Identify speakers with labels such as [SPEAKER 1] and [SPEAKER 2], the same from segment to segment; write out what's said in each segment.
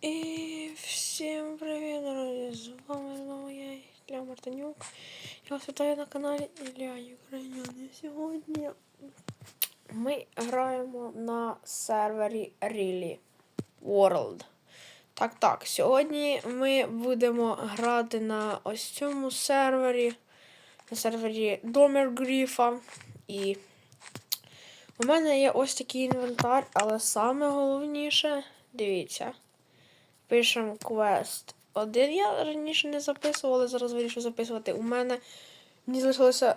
[SPEAKER 1] І всім привіт, друзі! З вами знову я, Ілля Мартинюк. Я вас вітаю на каналі Ілля Українян. І сьогодні ми граємо на сервері Really World. Так, так, сьогодні ми будемо грати на ось цьому сервері, на сервері Домер Гріфа. І у мене є ось такий інвентар, але саме головніше, дивіться. Пишемо квест. Один я раніше не записував, але зараз вирішив записувати. У мене мені залишилося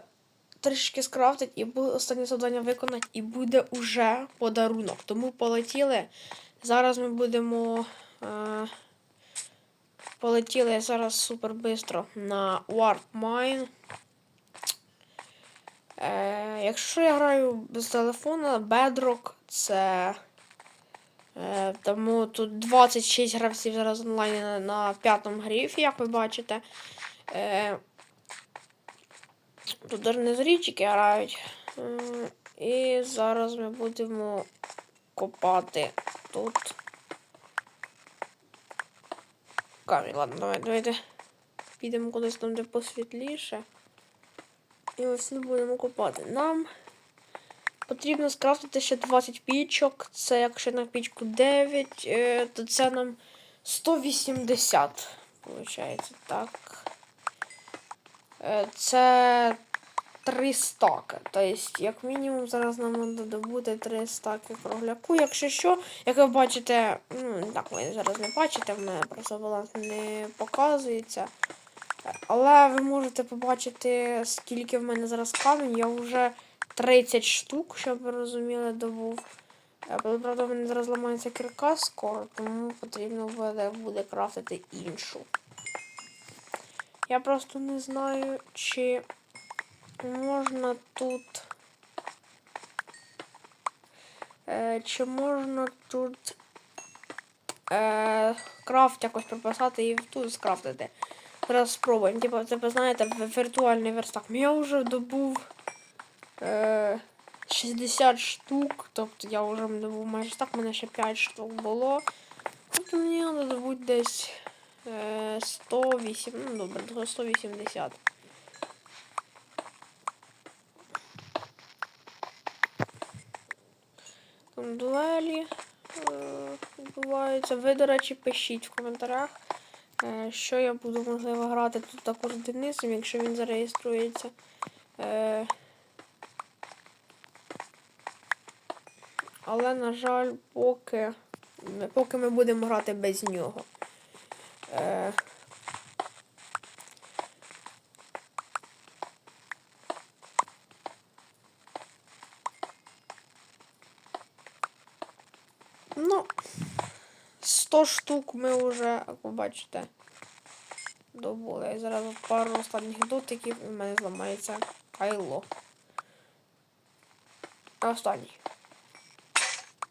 [SPEAKER 1] трішки скрафтити і буде останнє завдання виконати, і буде уже подарунок. Тому полетіли. Зараз ми будемо. Е, полетіли зараз супер бистро на Warp Mine. Е, Якщо я граю з телефона, Bedrock це. Е, Тому тут 26 гравців зараз онлайн на, п'ятому грифі, як ви бачите. Е, Тут річки грають. Е, і зараз ми будемо копати тут. Камінь, ладно, давай, давайте підемо кудись там, де посвітліше. І ось не будемо копати. Нам Потрібно скрафтити ще 20 пічок. Це якщо на пічку 9, е, то це нам 180. Получається, так. Е, це 3 стаки. Тобто, як мінімум, зараз нам треба добути 3 стаки кругляку. Якщо що, як ви бачите, ну, так ви зараз не бачите, в мене просто баланс не показується. Але ви можете побачити, скільки в мене зараз камінь. Я вже 30 штук, щоб ви розуміли, добув. Е, правда, в мене зараз ламається кірка скоро, тому потрібно буде, буде крафтити іншу. Я просто не знаю, чи можна тут. Е, Чи можна тут е, крафт якось прописати і тут скрафтити. Зараз спробуємо. Типу, це знаєте, віртуальний верстак. Я вже добув. 60 штук, тобто я вже добув майже так, в мене ще 5 штук було. Тобто мені треба добути десь 108, ну добре, 180. Там дуелі відбуваються. Ви, до речі, пишіть в коментарях, е, що я буду можливо грати тут також Денисом, якщо він зареєструється. Але, на жаль, поки поки ми будемо грати без нього. Е... Ну, 100 штук ми вже, як ви бачите, добули. Зараз пару останніх дотиків і в мене зламається кайло. Останній.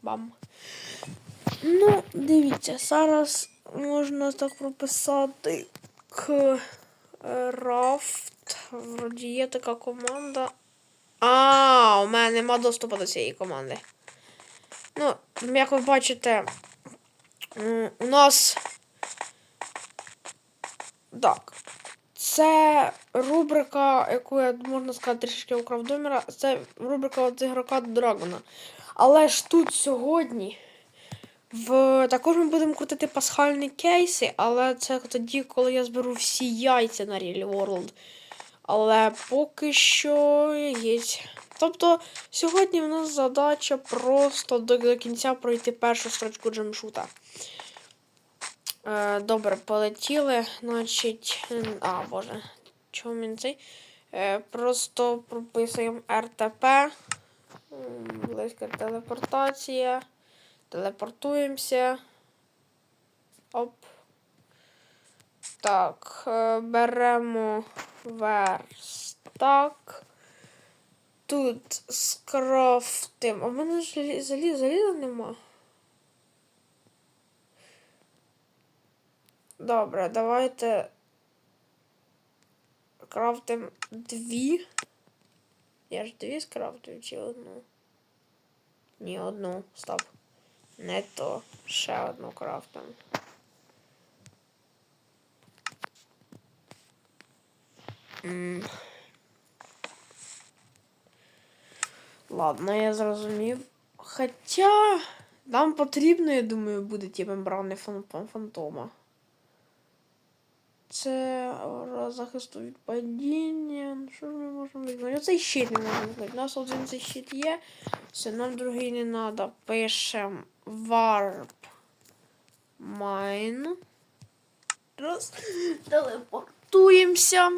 [SPEAKER 1] Бам. Ну, дивіться, зараз можна так прописати крафт. Вроді є така команда. А, у мене нема доступу до цієї команди. Ну, як ви бачите, у нас. Так. Це рубрика, яку я можна сказати трішки украв домера. Це рубрика от ігрока Драгона. Але ж тут сьогодні в... також ми будемо крутити пасхальні кейси, але це тоді, коли я зберу всі яйця на Real World. Але поки що є. Тобто, сьогодні в нас задача просто до, до кінця пройти першу строчку джемшута. Е, Добре, полетіли. Значить. А, боже, чому він цей? Е, Просто прописуємо РТП. Близька телепортація. Телепортуємося. Оп. Так, е, беремо верстак. Тут скрафтим. А в мене ж заліза, заліза нема. Добре, давайте крафтим дві. Я ж дві скрафтую чи одну? Ні, одну. Стоп. Не то. Ще одну крафтом. Ладно, я зрозумів. Хоча нам потрібно, я думаю, буде типу, ті мембрани фан фантома. Це захисту від падіння. Ну, Що ж ми можемо виконати? Оцей щит не можемо виконати. У нас один цей щит є. Все, нам другий не треба. Пишем warp mine. Раз. Телепортуємося.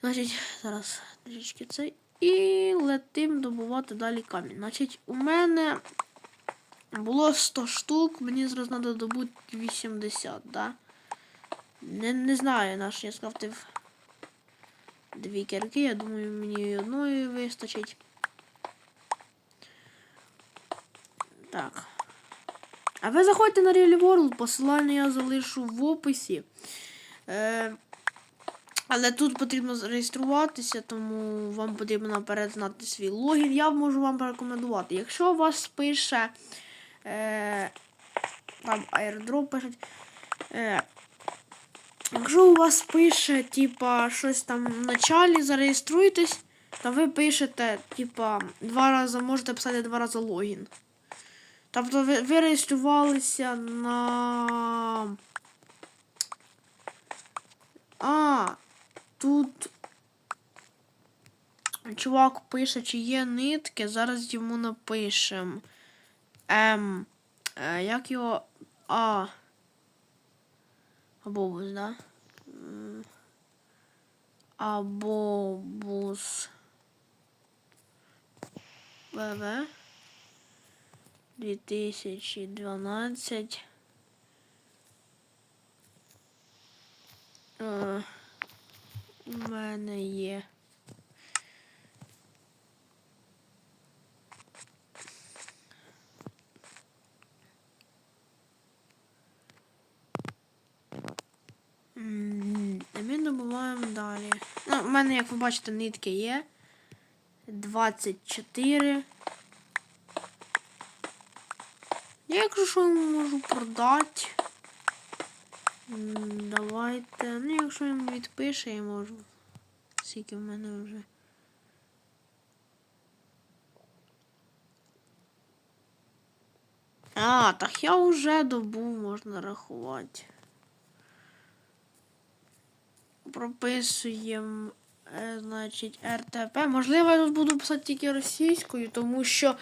[SPEAKER 1] Значить, зараз трішки цей. І летим добувати далі камінь. Значить, у мене було 100 штук, мені зараз треба добути 80, да? Не, не знаю, наш я скрафтив дві кірки, я думаю, мені одної вистачить. Так. А ви заходьте на Real World, посилання я залишу в описі. Е, але тут потрібно зареєструватися, тому вам потрібно наперед знати свій логін. Я можу вам порекомендувати. Якщо у вас пише е, там airdrop пишуть. Е, якщо у вас пише, типа, щось там в началі, зареєструйтесь, то ви пишете, типа, два рази, можете писати два рази логін. Тобто ви, ви реєструвалися на. А, тут чувак пише, чи є нитки. Зараз йому напишем. М. Е, як його. А. Абобус, да? Абобус. ВВ. 2012. Е, у мене є. Ми добуваємо далі. Ну, у мене, як ви бачите, нитки є. 24. Я, якщо що можу продати. Давайте. Ну, якщо він відпише, я можу. Скільки в мене вже. А, так я вже добув, можна рахувати. Прописуємо, е, значить, РТП. Можливо, я буду писати тільки російською, тому що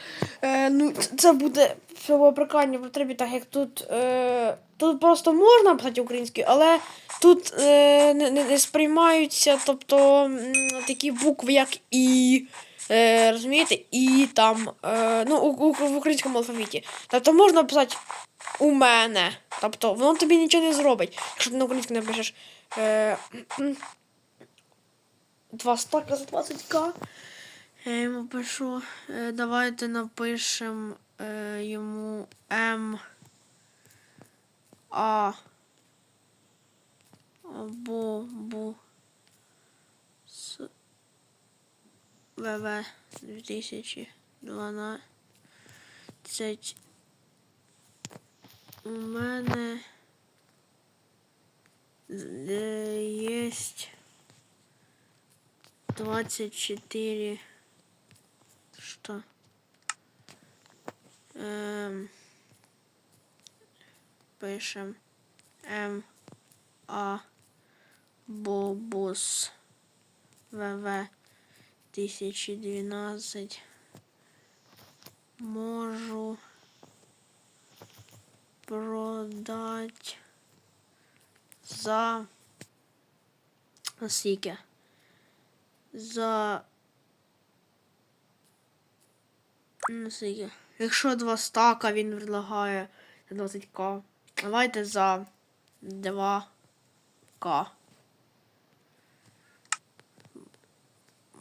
[SPEAKER 1] е, ну, це буде всього прикладні потребі, так як тут. Е, тут просто можна писати українською, але тут е, не, не, не сприймаються, тобто такі букви, як І. Е, розумієте? І там, е, ну, у, у, в українському алфавіті. Тобто можна писати у мене. Тобто воно тобі нічого не зробить, якщо ти на українську напишеш. Е, м, два стака за 20к. Я йому пишу. Е, давайте напишемо е, йому М. А. Або Бу. С. ВВ 2012. У мене е, есть 24 что? Эм, пишем. М А Бобус. ВВ 2012 можу продать за скільки? За скільки? Якщо два стака він предлагає за 20к. Давайте за 2к.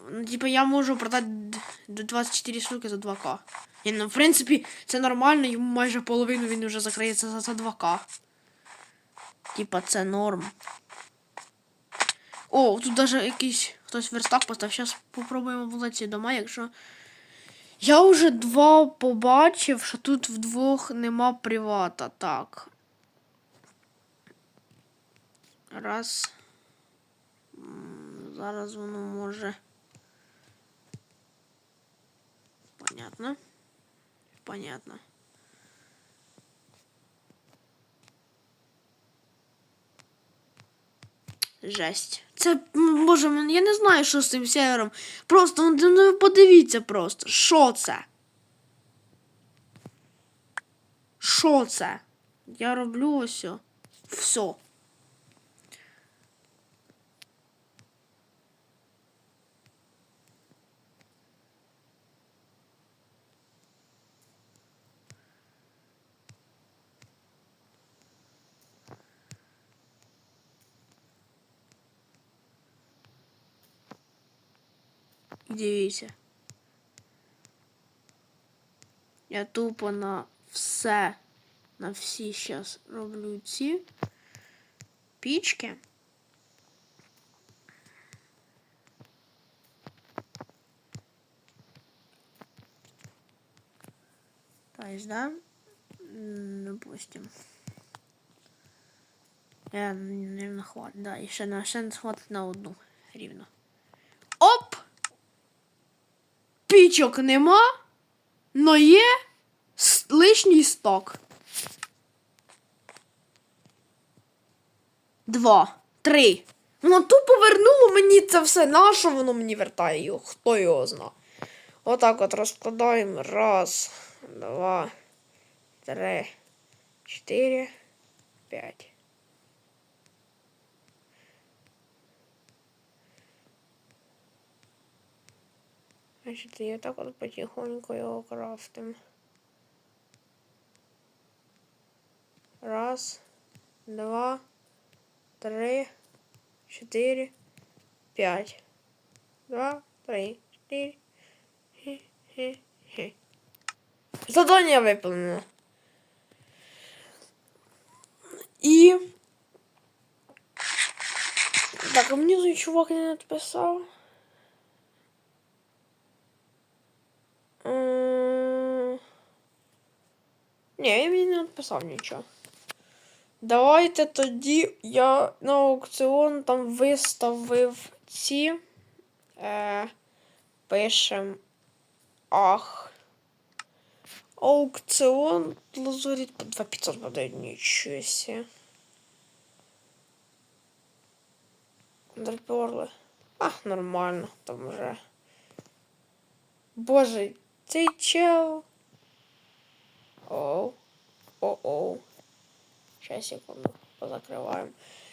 [SPEAKER 1] Ну, типа я можу продати до 24 штуки за 2к. Ні, ну, в принципі, це нормально, йому майже половину він вже закриється за, за 2к. Типа, це норм. О, тут даже якийсь хтось верстак постав. Зараз попробуємо вулиці дома, якщо. Я вже два побачив, що тут вдвох нема привата. Так. Раз. Зараз воно може. Понятно. Понятно. Жесть. Це, боже, я не знаю, що з цим сервером. Просто ну, ну, подивіться просто. Що це? Що це? Я роблю ось. Все. Дивіться. Я тупо на все, на всі зараз роблю ці пічки. То есть, да? Допустим. Я, наверное, хватит. Да, і ще на хватить на одну рівно. Оп! Пічок нема, но є лишній сток. Два, три. Воно тупо вернуло мені це все. Нащо воно мені вертає його? Хто його зна? Отак от розкладаємо. Раз, два, три, чотири, п'ять. Значить, я так от потихоньку його крафтим. Раз, два, три, чотири, п'ять. Два, три, чотири. Хе-хе-хе. Задання виповнено. І. Так, а мені той чувак не написав. Ні, він не написав нічого. Давайте тоді я на аукціон там виставив ці. Е, пишем. Ах. Аукціон лазурит по 2500 буде нічого сі. Дальперли. А, нормально, там вже. Боже, цей чел. Оу. О-оу. Ще секунду. Позакриваємо.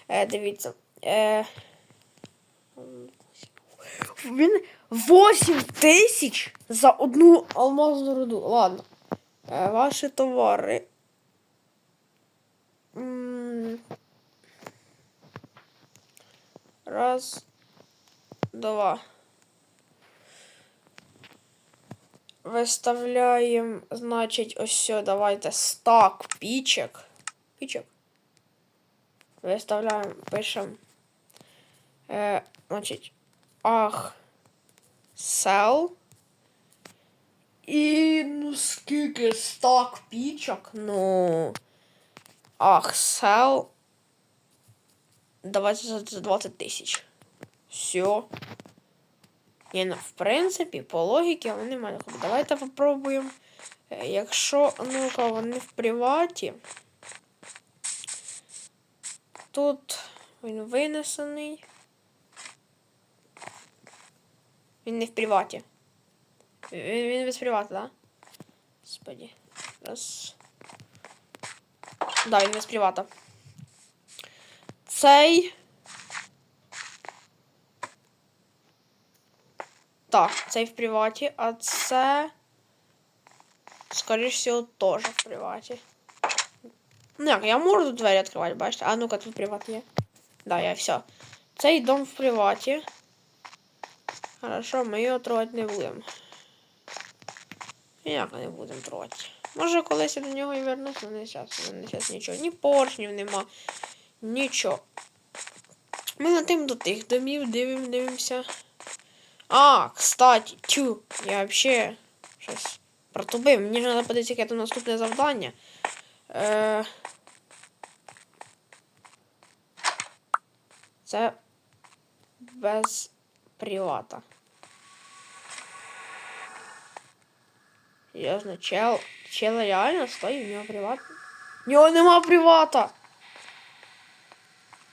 [SPEAKER 1] Е, дивіться. Е, він 8 тисяч за одну алмазну руду. Ладно. Е, ваші товари. Раз. Два. Виставляємо, значить, ось сюди, давайте стак пічок. Пічок. Виставляємо, пишемо. Е, значить, ах. Сел. І ну скільки стак пічок? Ну. Ах, сел. Давайте за 20 тисяч. Все. Ні, ну, в принципі, по логіці вони мають. Давайте попробуємо. Е, Якщо, ну-ка, вони в приваті. Тут він винесений. Він не в приваті. Він, він без привату, да? Господи. Раз. Да, він без привата. Цей. Так, цей в приваті, а це. Скоріше всього, теж в приваті. Ну як, я можу двері відкривати, бачите? А ну-ка, тут приват є. Да, я все. Цей дом в приваті. Хорошо, ми його трогати не будемо. Ніяк не будемо трогати. Може, колись я до нього і вернусь, але не зараз. Мене зараз нічого. Ні поршнів нема. Нічого. Ми летимо до тих домів, дивим, дивимося. А, кстати, тю, я вообще щось протубив. Мені ж треба подивитися, яке там наступне завдання. Е... Це без привата. Серйозно, чел, чел реально стоїть, у нього приват. У нього нема привата.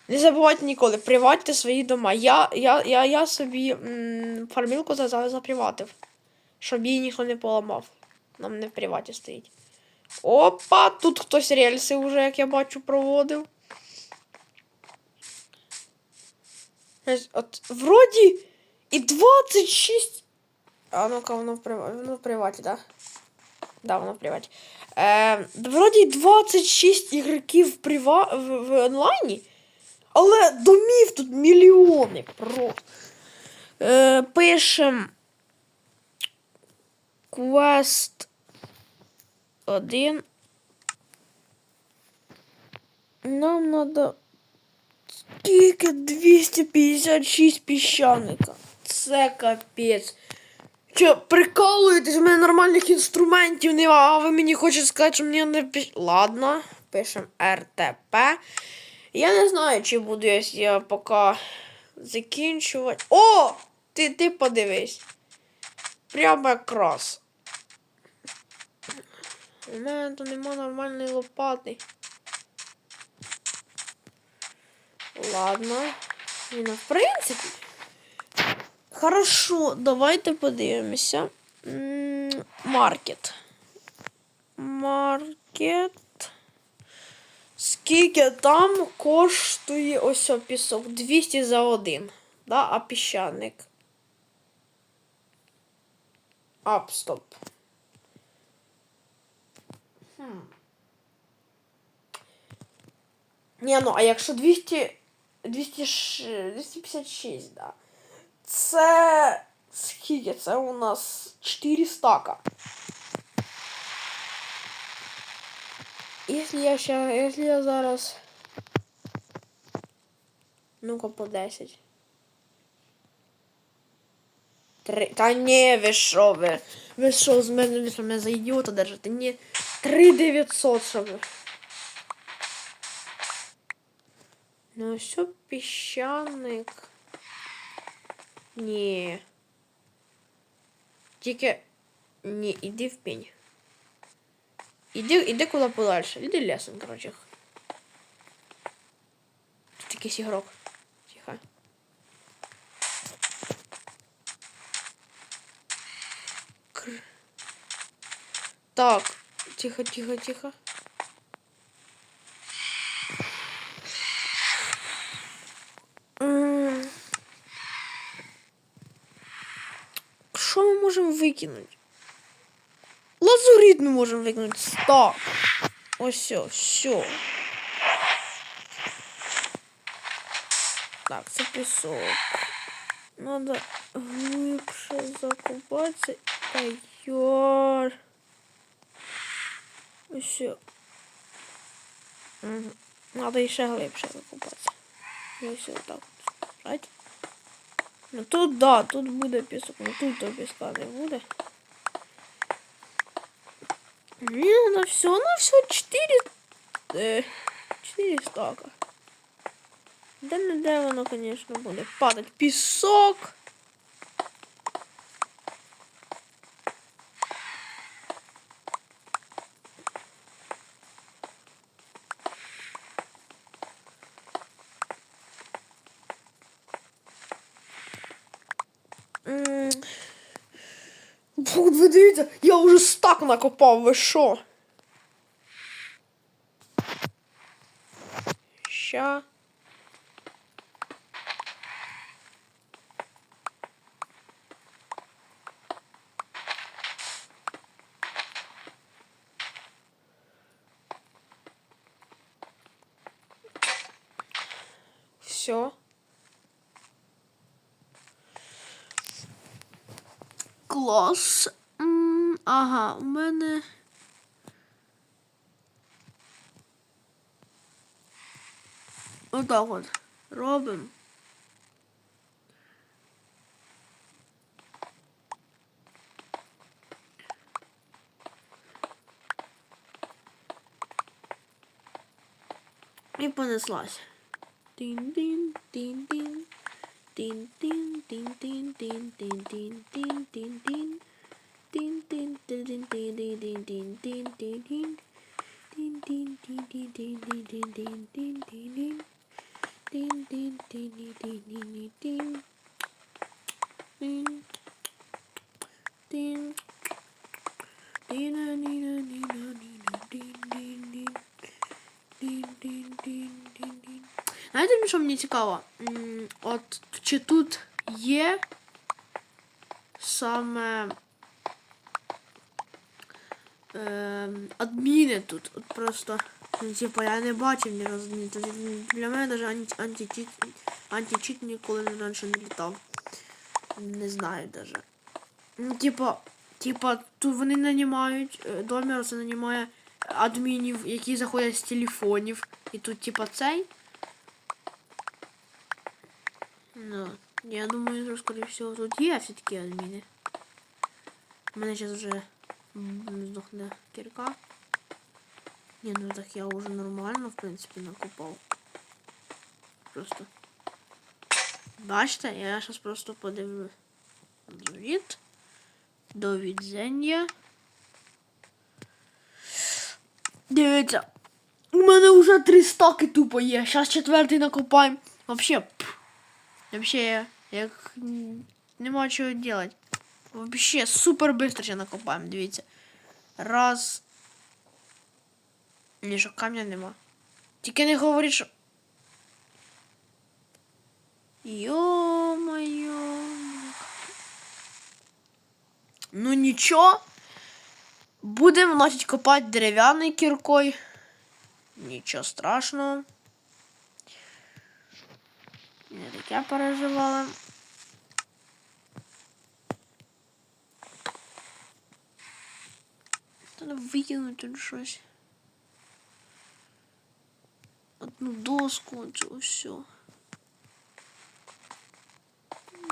[SPEAKER 1] Не забувайте ніколи, приватьте свої дома. Я, я, я, я собі м, фармілку за- за- заприватив, щоб її ніхто не поламав. Нам не в приваті стоїть. Опа, тут хтось рельси вже, як я бачу, проводив. От, вроді і 26. А ну-ка, воно в приваті, воно в приваті, да? Да, воно в приваті. Е, вроді 26 ігроків в, прива... в, в онлайні, але домів тут мільйони просто. Е, пишем квест 1. Нам надо скільки 256 піщаника. Це капець. Що, прикалуєтесь, у мене нормальних інструментів нема, а ви мені хочете сказати, що мені не піш... Ладно, пишемо РТП. Я не знаю, чи буду я, я поки закінчувати. О! Ти, ти подивись. Прямо якраз. У мене тут нема нормальної лопати. Ладно. Ні, ну, в принципі. Хорошо, давайте подивимося. Маркет. Маркет. Скільки там коштує ось пісок? 200 за один. Да? А піщаник. Ап, стоп. Хм. Ні, ну, а якщо 200... 200, ш- 256, да. Це скільки? Це у нас 4 стака. Якщо я ще, якщо я зараз. Ну-ка по 10. Три. Та ні, ви що ви? Ви що з мене що мене за ідіота держите? Ні. 3900, що ви. Ну, що піщаник. Ні. Тільки. Ні, іди в пень. Іди, іди куди подальше. Іди лесом, коротше. Тут якийсь ігрок. Тихо. Кр. Так. Тихо, тихо, тихо. М. Що ми можемо викинути? Лазурит ми можемо викинути. Стоп. Ось все. Так, це пісок. Надо глибше закопатися. Та йор. Все. Угу. Надо ще глибше закопатися. І ось так. Right? Ну тут да, тут буде пісок, ну тут то піска не буде. На все, на все 4, е, 4 стака. Да не де воно, звісно, буде падати. Пісок. Накопав, ви що? Ща. Все. Клас. Ага, у мене. Отак от. Робимо. І понеслась. Тин-тин, тин-тин. Знаєте, що мені цікаво? От чи тут є саме е, адміни тут? От просто, ну, типу, я не бачив ні разу. Ні, для мене навіть античіт, античіт ніколи не раніше не літав. Не знаю даже. Ну, типа, типа, тут вони нанімають, е, Домер це нанімає адмінів, які заходять з телефонів. І тут, типа, цей. Ну, я думаю, що, скорее всего, тут є все-таки адміни. У мене зараз вже здохне кірка. Ні, ну так я вже нормально, в принципі, накопав. Просто. Бачите, я зараз просто подивлюсь. Звіт. До відзення. Дивіться. У мене вже три стаки тупо є. Зараз четвертий накопаємо. Вообще. Вообще, як нема чого делать. Вообще супер быстро ще накопаємо, дивіться. Раз. Ні, що камня нема. Тільки не говоріть, що. Йо-моє. Ну нічого. Будемо, значить, копати дерев'яною кіркою. Нічого страшного. Не таке переживала. Треба викинути тут щось. Одну доску, це все.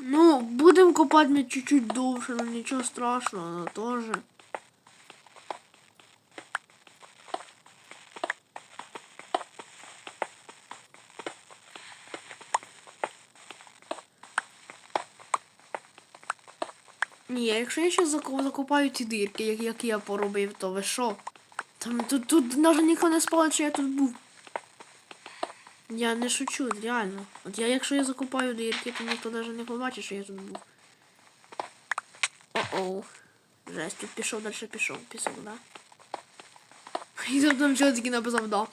[SPEAKER 1] Ну, будемо копати ми чуть-чуть довше, але нічого страшного, но тоже. Ні, якщо я ще закопаю ці дирки, як, як я поробив, то ви що? Там тут, тут навіть ніхто не спалить, що я тут був. Я не шучу, реально. От я, якщо я закопаю дирки, то ніхто навіть не побачить, що я тут був. О-оу. Жесть, тут пішов, далі пішов, пісок, да? І тут там все-таки написав, да.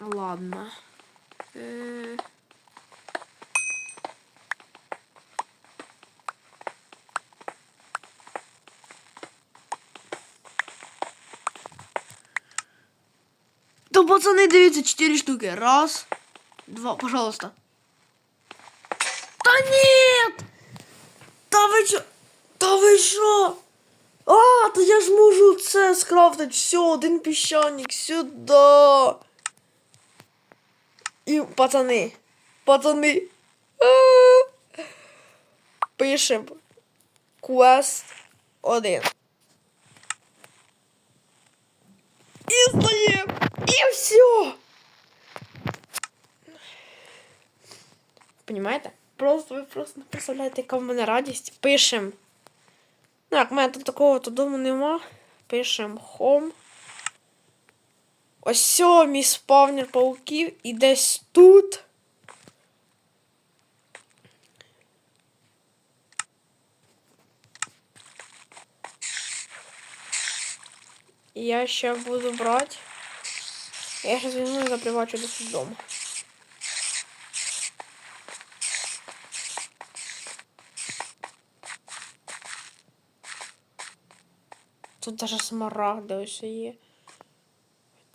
[SPEAKER 1] Ладно. Е... пацаны, дивіться, 4 штуки. Раз, два, пожалуйста. Та нет! Та ви чо? Та ви що? А, то я ж можу це скрафтити. Все, один піщаник сюди. І, пацани, пацани. а, Пишем. Квест 1. І И все. Понимаєте? Просто ви просто не представляєте, яка в мене радість. Пишем. Ну, як в мене тут такого то дому нема. Пишем home. Ось мій спавнер пауків і десь тут. Я ще буду брати. Я сейчас візьму і запривачу до дому. Тут даже смарагди ось є.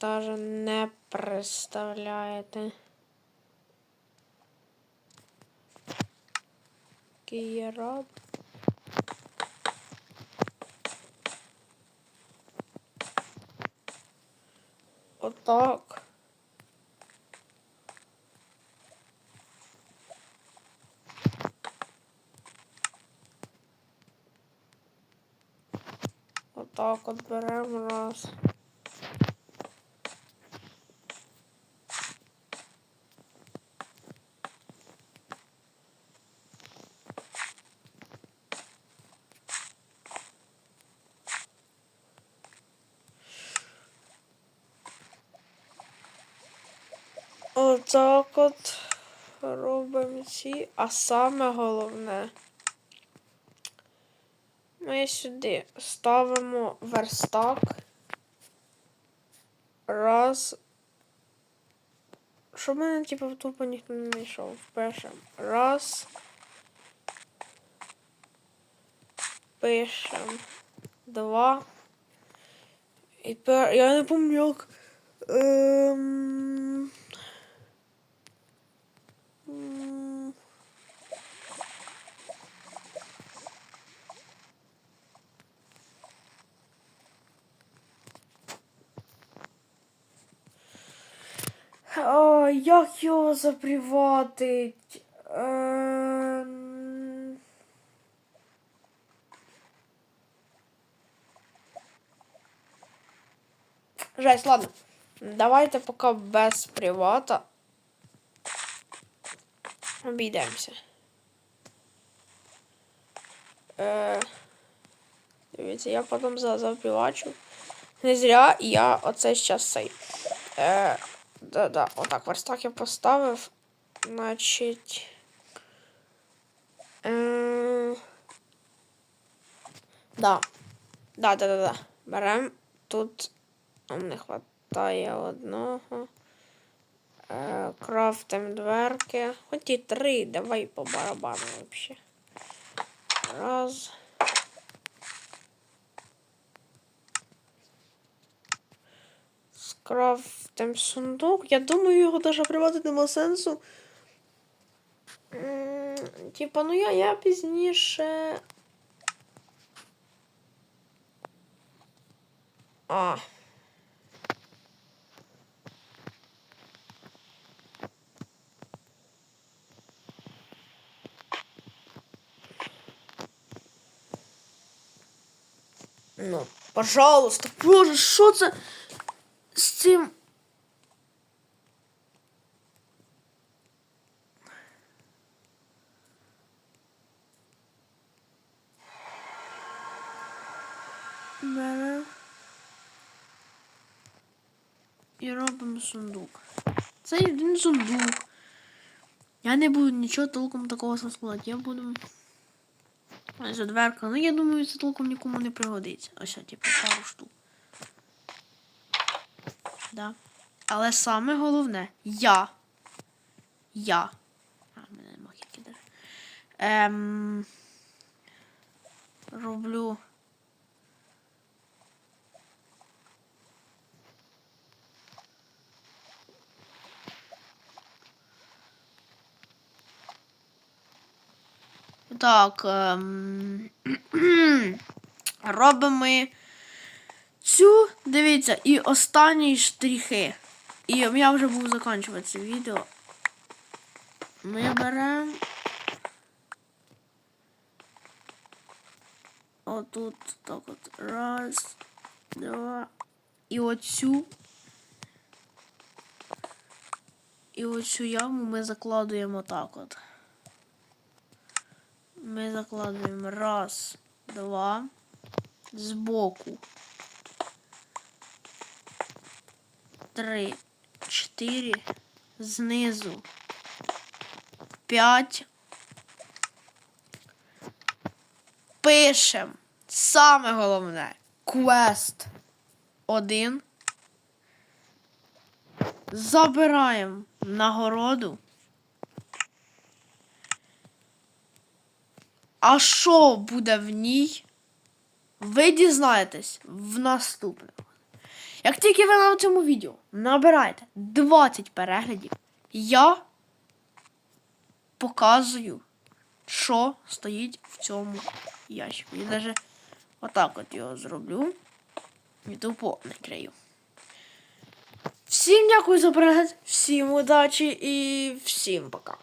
[SPEAKER 1] Даже не представляєте. Який Отак. Отак от беремо раз. Отак от робимо ці. А саме головне. Ми сюди ставимо верстак. Раз. Щоб мене, типу, тупо ніхто не знайшов. Пишемо. Раз. Пишемо. Два. І пер... Я не пам'ятаю. Ем... м, А, як його заприватить? Ем... Жесть, ладно. Давайте поки без привата. Обійдемося. Е, дивіться, я потім за запривачу. Не зря я оце зараз цей. Е, да, да, отак, верстак я поставив. Значить. Е, да. Да, да, да, да. Берем тут. Нам не хватає одного. Е, крафтим дверки. Хоч три, давай по барабану вообще. Раз. Скрафтим сундук. Я думаю, його даже приватити нема сенсу. Типа, ну я, я пізніше. А. Ну, пожалуйста, боже, що це з цим? Берем. І робимо сундук. Це один сундук. Я не буду нічого толком такого складати. Я буду. Ось дверка. Ну я думаю, це толком нікому не пригодиться. Ось, типу, пару штук. Да. Але саме головне, я. Я. А, мене нема. Ем, роблю. Так. Ем... Робимо цю, дивіться, і останні штрихи. І я вже буду закінчувати це відео. Ми беремо. Отут так от. Раз, два. І оцю. І оцю яму ми закладуємо так от. Ми закладуємо раз, два, збоку. Три, чотири, знизу. П'ять. Пишем. Саме головне. Квест. Один. Забираємо нагороду. А що буде в ній? Ви дізнаєтесь в наступному. Як тільки ви на цьому відео набираєте 20 переглядів, я показую, що стоїть в цьому ящику. Я навіть отак от його зроблю. І тупо накрию. Всім дякую за перегляд, всім удачі і всім пока.